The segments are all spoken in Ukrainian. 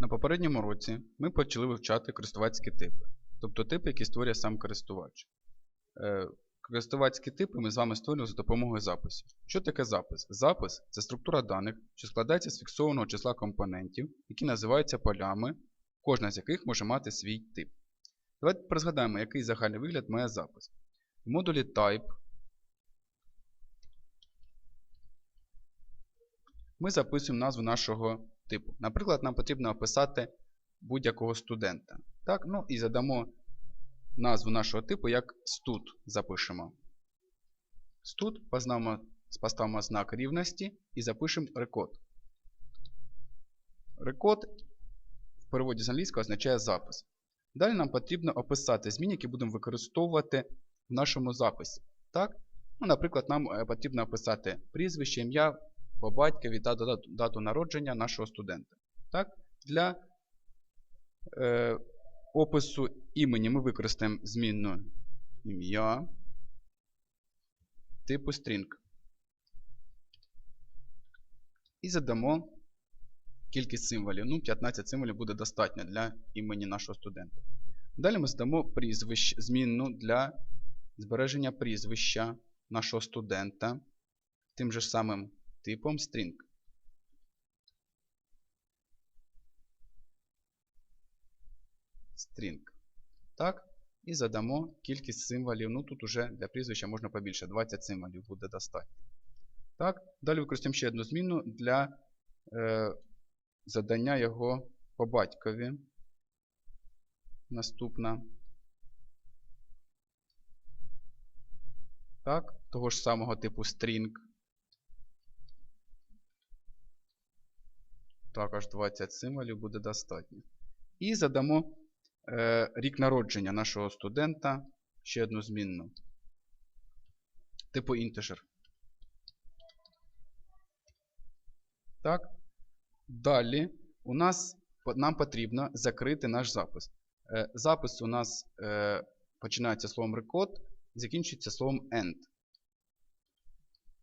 На попередньому році ми почали вивчати користувацькі типи, тобто типи, які створює сам користувач. Е, Користувацькі типи ми з вами створюємо за допомогою записів. Що таке запис? Запис це структура даних, що складається з фіксованого числа компонентів, які називаються полями, кожна з яких може мати свій тип. Давайте пригадаймо, який загальний вигляд має запис. В модулі Type ми записуємо назву нашого типу. Наприклад, нам потрібно описати будь-якого студента. Так? Ну І задамо назву нашого типу як stud запишемо. Stud поставимо, поставимо знак рівності і запишемо рекод. Рекод в переводі з англійського означає запис. Далі нам потрібно описати зміни, які будемо використовувати в нашому записі. Так? Ну, Наприклад, нам е, потрібно описати прізвище, ім'я по батькові та дату, народження нашого студента. Так? Для е, опису імені ми використаємо змінну ім'я типу string. І задамо кількість символів. Ну, 15 символів буде достатньо для імені нашого студента. Далі ми задамо прізвище, змінну для збереження прізвища нашого студента тим же самим типом string. string. Так? І задамо кількість символів. Ну тут уже для прізвища можна побільше. 20 символів буде достатньо. Так? Далі використаємо ще одну зміну для е, задання його по батькові. Наступна. Так, того ж самого типу string. Також 20 символів буде достатньо. І задамо е, рік народження нашого студента. Ще одну змінну. Типу integer. Так. Далі у нас, нам потрібно закрити наш запис. Е, запис у нас е, починається словом record, закінчується словом end.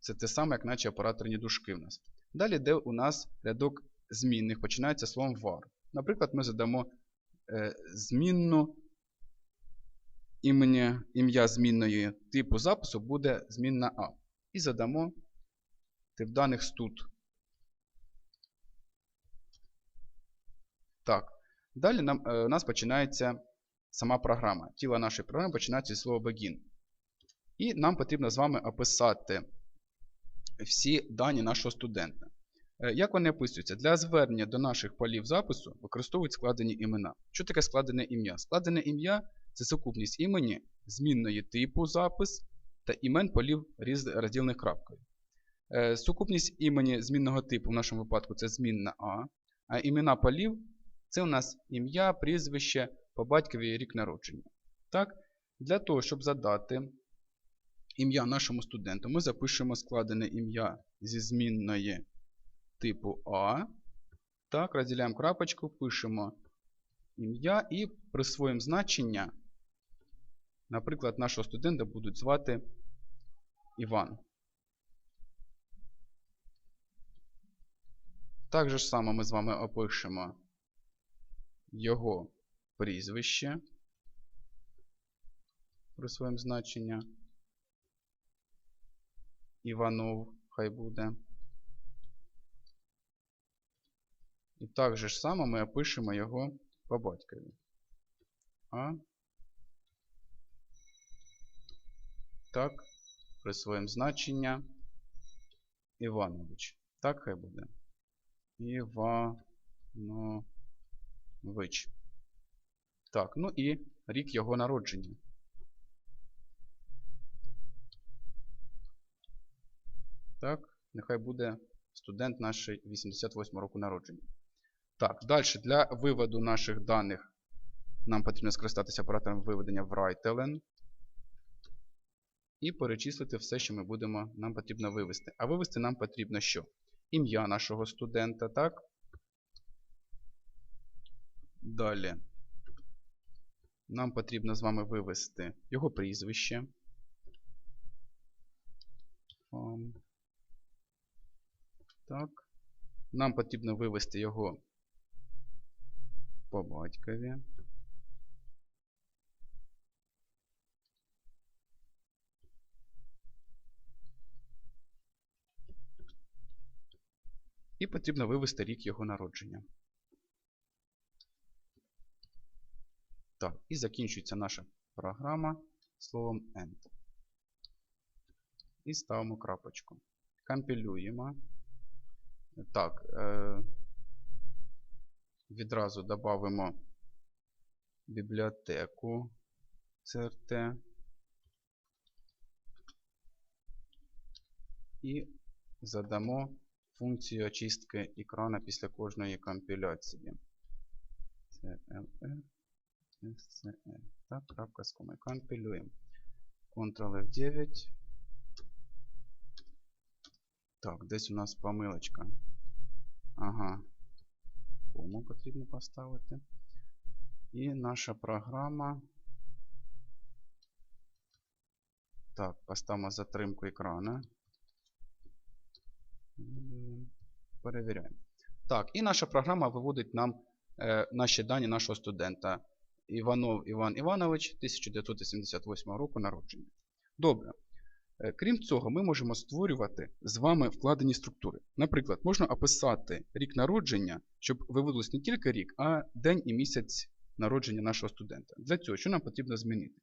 Це те саме, як наче операторні дужки в нас. Далі, де у нас рядок змінних починається словом var. Наприклад, ми задамо е, змінну ім'я змінної типу запису буде змінна A. І задамо тип даних stud. Так. Далі нам, е, у нас починається сама програма. Тіло нашої програми починається зі слова begin. І нам потрібно з вами описати всі дані нашого студента. Е, як вони описуються? Для звернення до наших полів запису використовують складені імена. Що таке складене ім'я? Складене ім'я це сукупність імені, змінної типу запис та імен полів розділених крапкою. Е, сукупність імені змінного типу в нашому випадку це змінна А, а імена полів це у нас ім'я, прізвище по батькові рік народження. Так? Для того, щоб задати ім'я нашому студенту, ми запишемо складене ім'я зі змінної типу А. Так, розділяємо крапочку, пишемо ім'я і присвоїмо значення. Наприклад, нашого студента будуть звати Іван. Так же ж само ми з вами опишемо його прізвище. Присвоїмо значення. Іванов хай буде. І так же ж само ми опишемо його по батькові. А. Так, присвоїмо значення Іванович. Так хай буде. Іванович. Так, ну і рік його народження. Так, нехай буде студент наш 88 року народження. Так, далі для виводу наших даних нам потрібно скористатися оператором виведення в write-ln і перечислити все, що ми будемо, нам потрібно вивести. А вивести нам потрібно що? Ім'я нашого студента, так? Далі. Нам потрібно з вами вивести його прізвище. Так. Нам потрібно вивести його по батькові. І потрібно вивести рік його народження. Так, і закінчується наша програма словом end. І ставимо крапочку. Компілюємо. Так, е, відразу додамо бібліотеку CRT. І задамо функцію очистки екрана після кожної компіляції. CLR, SCL. Так, крапка з комою. Компілюємо. Ctrl F9. Так, десь у нас помилочка. Потрібно поставити. І наша програма. Так, поставимо затримку екрана. Перевіряємо. Так, і наша програма виводить нам е, наші дані нашого студента. Іванов Іван Іванович 1978 року народження. Добре. Е, Крім цього, ми можемо створювати з вами вкладені структури. Наприклад, можна описати рік народження, щоб виводилось не тільки рік, а день і місяць народження нашого студента. Для цього що нам потрібно змінити?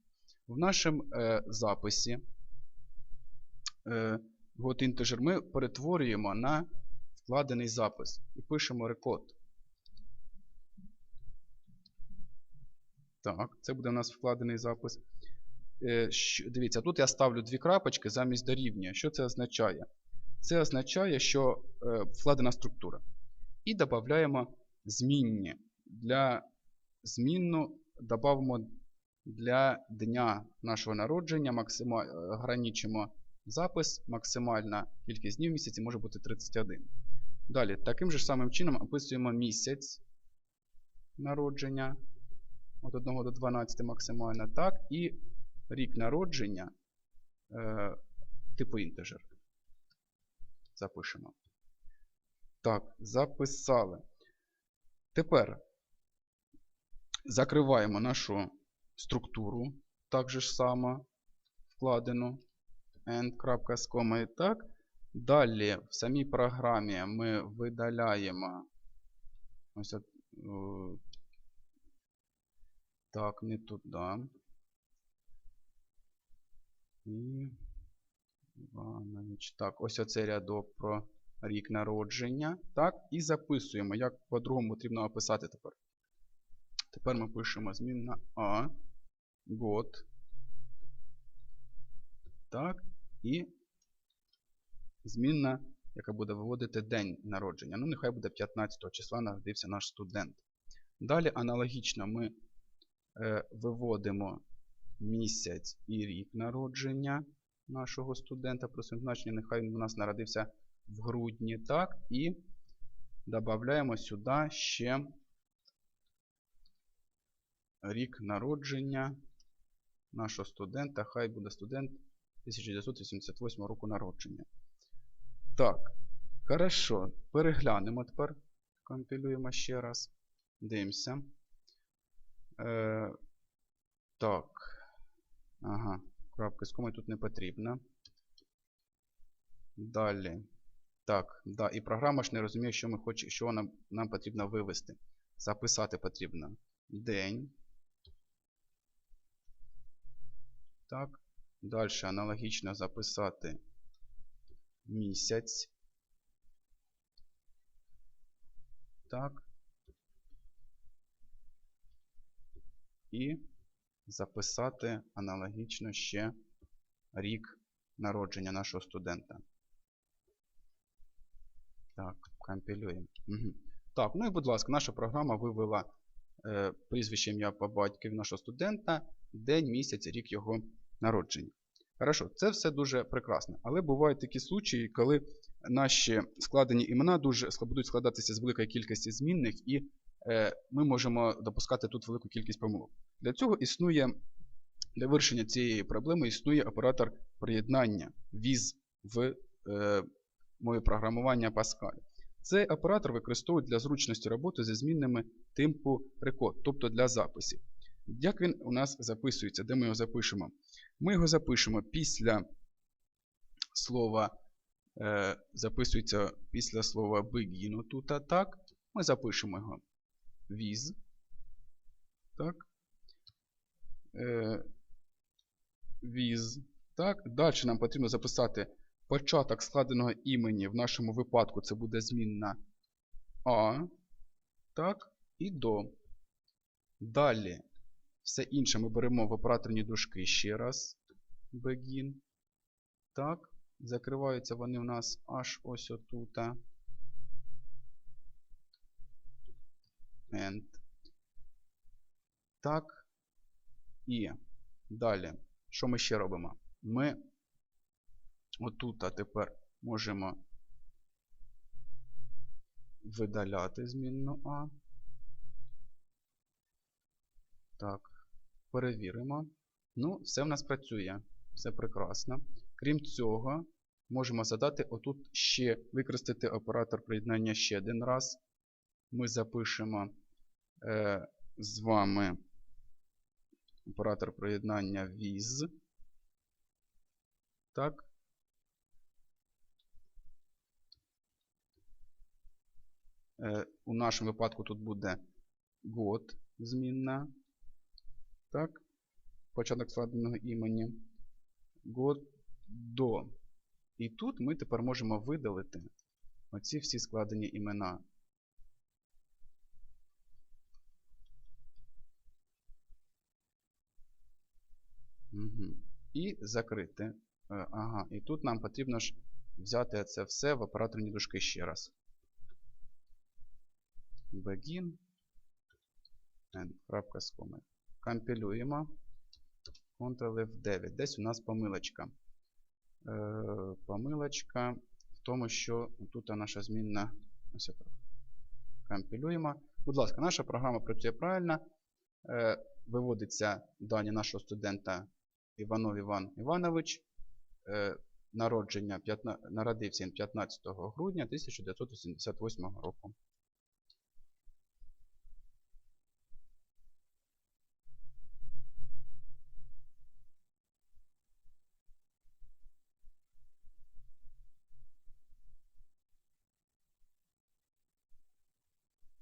В нашому е, записі е, GotInteger ми перетворюємо на вкладений запис і пишемо рекорд. Так, це буде у нас вкладений запис. Е, Дивіться, тут я ставлю дві крапочки замість дорівнює. Що це означає? Це означає, що е, вкладена структура. І додаємо змінні. Для змінну додамо для дня нашого народження, максима... е, ограничимо запис, максимальна кількість днів в місяці може бути 31. Далі, таким же самим чином описуємо місяць народження від 1 до 12 максимально, так, і рік народження е, типу інтежер. Запишемо. Так, записали. Тепер закриваємо нашу структуру, так же ж само вкладену з комою так. Далі в самій програмі ми видаляємо ось так, не туди. І Іванович. Так, ось оцей рядок про рік народження. Так, і записуємо. Як по-другому потрібно описати тепер. Тепер ми пишемо змінна А. Год. Так. І змінна, яка буде виводити день народження. Ну, нехай буде 15 числа народився наш студент. Далі аналогічно ми е, виводимо місяць і рік народження нашого студента. Просимо значення, нехай він у нас народився в грудні. Так, і додаємо сюди ще рік народження нашого студента. Хай буде студент 1988 року народження. Так, хорошо. Переглянемо тепер. Компілюємо ще раз. Дивимося. Е, так. Ага. Крапка з комою тут не потрібна. Далі. Так, да, і програма ж не розуміє, що ми хоч, що нам, нам потрібно вивести. Записати потрібно день. Так. Далі аналогічно записати місяць. Так. І записати аналогічно ще рік народження нашого студента. Так, компілюємо. Угу. Так, ну і будь ласка, наша програма вивела е, прізвище ім'я по батькові нашого студента, день, місяць, рік його народження. Хорошо, це все дуже прекрасно. Але бувають такі случаї, коли наші складені імена дуже будуть складатися з великої кількості змінних, і е, ми можемо допускати тут велику кількість помилок. Для цього існує, для вирішення цієї проблеми існує оператор приєднання віз в е, мові програмування Pascal. Цей оператор використовують для зручності роботи зі змінними типу рекорд, тобто для записів. Як він у нас записується? Де ми його запишемо? Ми його запишемо після слова, е, записується після слова begin, тут так. Ми запишемо його with. Так. Е, with. Так. Далі нам потрібно записати початок складеного імені. В нашому випадку це буде змінна А. Так. І до. Далі. Все інше ми беремо в операторні дужки ще раз. Begin. Так. Закриваються вони у нас аж ось отута. End. Так. І далі. Що ми ще робимо? Ми отут а тепер можемо видаляти змінну А. Так, перевіримо. Ну, все в нас працює. Все прекрасно. Крім цього, можемо задати отут ще використати оператор приєднання ще один раз. Ми запишемо е, з вами оператор приєднання with. Так. Е, у нашому випадку тут буде год змінна. Так. Початок складеного імені. Год до. І тут ми тепер можемо видалити оці всі складені імена. Угу. І закрити. Е, Ага, і тут нам потрібно ж взяти це все в операторні дужки ще раз. Begin. Крапка. Компілюємо. Ctrl F9. Десь у нас помилочка. Е, помилочка в тому, що тут наша змінна. Ось так. Компілюємо. Будь ласка, наша програма працює правильно. Е, виводиться дані нашого студента Іванов Іван Іванович. Е, народження 15, народився він 15 грудня 1988 року.